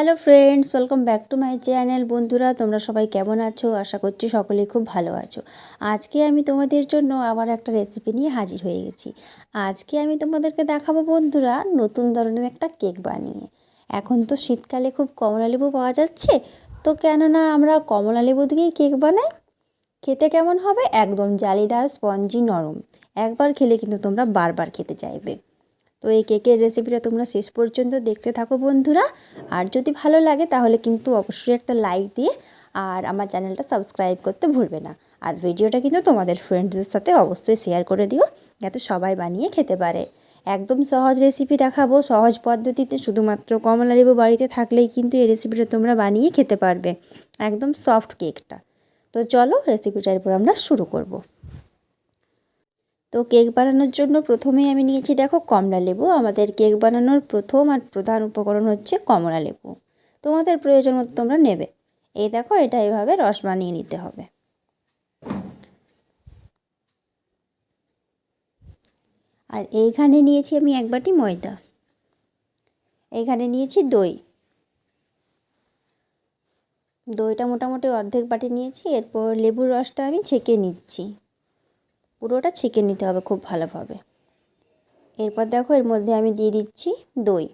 Hello friends welcome back to my channel বন্ধুরা, তোমরা সবাই কেমন আছো? আশা করছি সকলেই খুব ভালো আছো। আজকে আমি তোমাদের জন্য আবার একটা রেসিপি নিয়ে হাজির হয়ে গেছি। আজকে আমি তোমাদেরকে দেখাবো বন্ধুরা, নতুন ধরনের একটা কেক বানিয়ে। এখন তো শীতকালে খুব কমলা লেবু পাওয়া যাচ্ছে। তো কেননা আমরা কমলা লেবু দিয়েই কেক বানাই। খেতে কেমন হবে? একদম জালিদার, স্পঞ্জি, নরম। একবার খেলে কিন্তু তোমরা বারবার খেতে চাইবে। তো এই কেকের রেসিপিটা তোমরা শেষ পর্যন্ত দেখতে থাকো বন্ধুরা। আর যদি ভালো লাগে তাহলে কিন্তু অবশ্যই একটা লাইক দিয়ে আর আমার চ্যানেলটা সাবস্ক্রাইব করতে ভুলবে না। আর ভিডিওটা কিন্তু তোমাদের ফ্রেন্ডসদের সাথে অবশ্যই শেয়ার করে দিও, যাতে সবাই বানিয়ে খেতে পারে। একদম সহজ রেসিপি দেখাবো, সহজ পদ্ধতিতে শুধুমাত্র কমলা লেবু বাড়িতে থাকলেই কিন্তু এই রেসিপিটা তোমরা বানিয়ে খেতে পারবে। একদম সফট কেকটা তো চলো রেসিপিটার এরপর আমরা শুরু করব। তো কেক বানানোর জন্য প্রথমেই আমি নিয়েছি, দেখো, কমলা লেবু। আমাদের কেক বানানোর প্রথম আর প্রধান উপকরণ হচ্ছে কমলা লেবু। তোমাদের প্রয়োজন মতো তোমরা নেবে। এই দেখো, এটা এভাবে রস বানিয়ে নিতে হবে। আর এইখানে নিয়েছি আমি এক বাটি ময়দা। এইখানে নিয়েছি দই। দইটা মোটামুটি অর্ধেক বাটি নিয়েছি, এরপর লেবুর রসটা আমি ছেঁকে নিচ্ছি। পুরোটা ছেঁকে নিতে হবে খুব ভালোভাবে। এরপর দেখো এর মধ্যে আমি দিয়ে দিচ্ছি দই।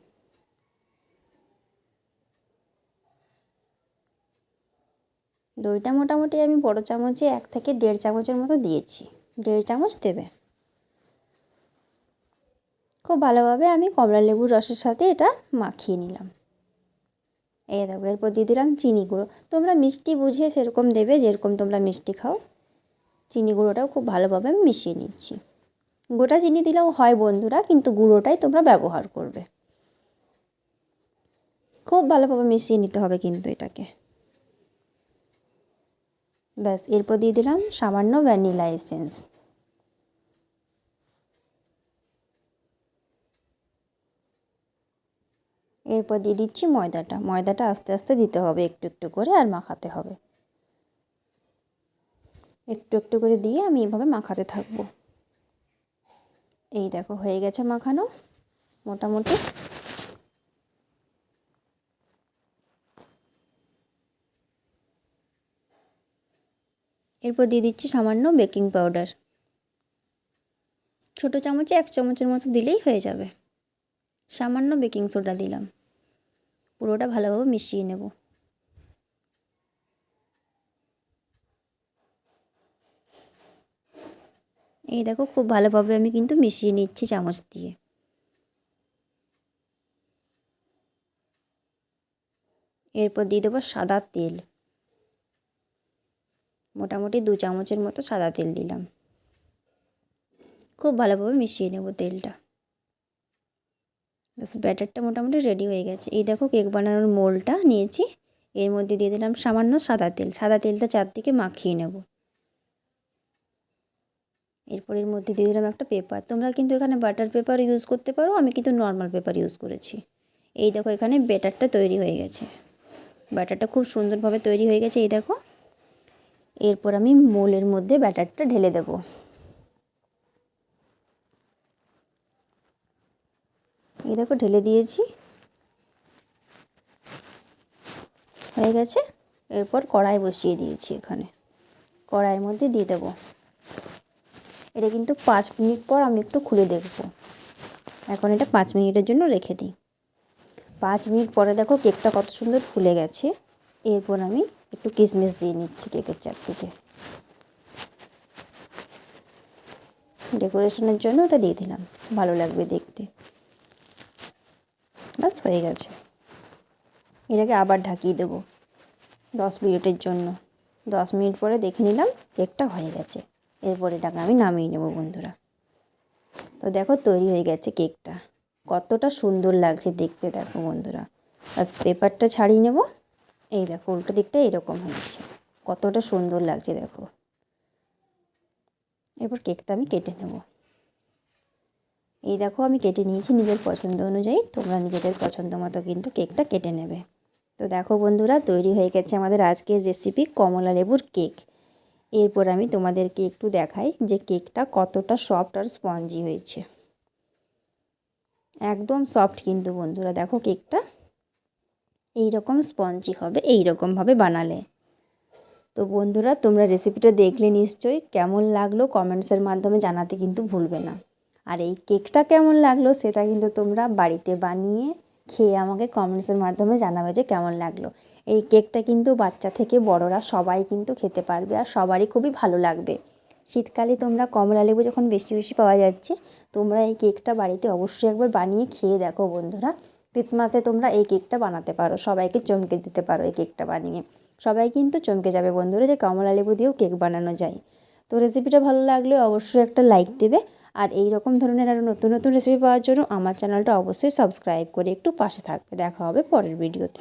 দইটা মোটামুটি আমি বড় চামচে এক থেকে দেড় চামচের মতো দিয়েছি। দেড় চামচ দেবে। খুব ভালোভাবে আমি কমলা লেবুর রসের সাথে এটা মাখিয়ে নিলাম। এই দেখো, এরপর দিয়ে দিলাম চিনি গুঁড়ো। তোমরা মিষ্টি বুঝে সেরকম দেবে যেরকম তোমরা মিষ্টি খাও। চিনি গুঁড়োটাও খুব ভালোভাবে আমি মিশিয়ে নিচ্ছি। গোটা চিনি দিলেও হয় বন্ধুরা, কিন্তু গুঁড়োটাই তোমরা ব্যবহার করবে। খুব ভালোভাবে মিশিয়ে নিতে হবে কিন্তু এটাকে। ব্যাস, এরপর দিয়ে দিলাম সামান্য ভ্যানিলা এসেন্স। এরপর দিয়ে দিচ্ছি ময়দাটা। ময়দাটা আস্তে আস্তে দিতে হবে, একটু একটু করে আর মাখাতে হবে। একটু একটু করে দিয়ে আমি এভাবে মাখাতে থাকব। এই দেখো, হয়ে গেছে মাখানো, মোটামুটি। এরপর দিয়ে দিচ্ছি সামান্য বেকিং পাউডার। ছোটো চামচে এক চামচের মতো দিলেই হয়ে যাবে। সামান্য বেকিং সোডা দিলাম। পুরোটা ভালোভাবে মিশিয়ে নেব। এই দেখো, খুব ভালোভাবে আমি কিন্তু মিশিয়ে নিচ্ছি চামচ দিয়ে। এরপর দিয়ে দেবো সাদা তেল। মোটামুটি দু চামচের মতো সাদা তেল দিলাম। খুব ভালোভাবে মিশিয়ে নেব তেলটা। বাস ব্যাটারটা মোটামুটি রেডি হয়ে গেছে। এই দেখো কেক বানানোর মোলটা নিয়েছি। এর মধ্যে দিয়ে দিলাম সামান্য সাদা তেল। সাদা তেলটা চারদিকে মাখিয়ে নেব। এরপর এর মধ্যে দিয়ে দিলাম একটা পেপার। তোমরা কিন্তু এখানে বাটার পেপার ইউজ করতে পারো, আমি কিন্তু নর্মাল পেপার ইউজ করেছি। এই দেখো এখানে ব্যাটারটা তৈরি হয়ে গেছে। ব্যাটারটা খুব সুন্দরভাবে তৈরি হয়ে গেছে, এই দেখো। এরপর আমি মোলের মধ্যে ব্যাটারটা ঢেলে দেব। এই দেখো ঢেলে দিয়েছি। হয়ে গেছে। এরপর কড়াই বসিয়ে দিয়েছি এখানে। কড়াইয়ের মধ্যে দিয়ে দেবো। এটা কিন্তু পাঁচ মিনিট পর আমি একটু খুলে দেখব। এখন এটা পাঁচ মিনিটের জন্য রেখে দিই। পাঁচ মিনিট পরে দেখো কেকটা কত সুন্দর ফুলে গেছে। এরপর আমি একটু কিসমিস দিয়ে নিচ্ছি কেকের চারদিকে। ডেকোরেশনের জন্য ওটা দিয়ে দিলাম। ভালো লাগবে দেখতে। বাস হয়ে গেছে। এটাকে আবার ঢাকিয়ে দেবো দশ মিনিটের জন্য। দশ মিনিট পরে দেখে নিলাম কেকটা হয়ে গেছে। এরপর এটাকে আমি নামিয়ে নেব, বন্ধুরা। তো দেখো, তৈরি হয়ে গেছে কেকটা। কতটা সুন্দর লাগছে দেখতে, দেখো বন্ধুরা। আর পেপারটা ছাড়িয়ে নেব। এই দেখো, উল্টো দিকটা এরকম হয়েছে। কতটা সুন্দর লাগছে, দেখো। এরপর কেকটা আমি কেটে নেব। এই দেখো, আমি কেটে নিয়েছি নিজের পছন্দ অনুযায়ী। তোমরা নিজেদের পছন্দ মতো কিন্তু কেকটা কেটে নেবে। তো দেখো বন্ধুরা, তৈরি হয়ে গেছে আমাদের আজকের রেসিপি কমলা লেবুর কেক। এরপর আমি তোমাদেরকে একটু দেখাই যে কেকটা কতটা সফট আর স্পঞ্জি হয়েছে। একদম সফট কিন্তু বন্ধুরা, দেখো কেকটা এই রকম স্পঞ্জি হবে এই রকমভাবে বানালে। তো বন্ধুরা, তোমরা রেসিপিটা দেখলে নিশ্চয়ই কেমন লাগল কমেন্টসের মাধ্যমে জানাতে কিন্তু ভুলবে না। আর এই কেকটা কেমন লাগল সেটা কিন্তু তোমরা বাড়িতে বানিয়ে খেয়ে আমাকে কমেন্টসের মাধ্যমে জানাবে যে কেমন লাগল। এই কেকটা কিন্তু বাচ্চা থেকে বড়রা সবাই কিন্তু খেতে পারবে আর সবারই খুবই ভালো লাগবে। শীতকালে তোমরা কমলা লেবু যখন বেশি বেশি পাওয়া যাচ্ছে, তোমরা এই কেকটা বাড়িতে অবশ্যই একবার বানিয়ে খেয়ে দেখো বন্ধুরা। ক্রিসমাসে তোমরা এই কেকটা বানাতে পারো, সবাইকে চমকে দিতে পারো এই কেকটা বানিয়ে। সবাই কিন্তু চমকে যাবে বন্ধুরা যে কমলা লেবু দিয়েও কেক বানানো যায়। তো রেসিপিটা ভালো লাগলে অবশ্যই একটা লাইক দেবে। আর এই রকম ধরনের আরও নতুন নতুন রেসিপি পাওয়ার জন্য আমার চ্যানেলটা অবশ্যই সাবস্ক্রাইব করে একটু পাশে থাকবে। দেখা হবে পরের ভিডিওতে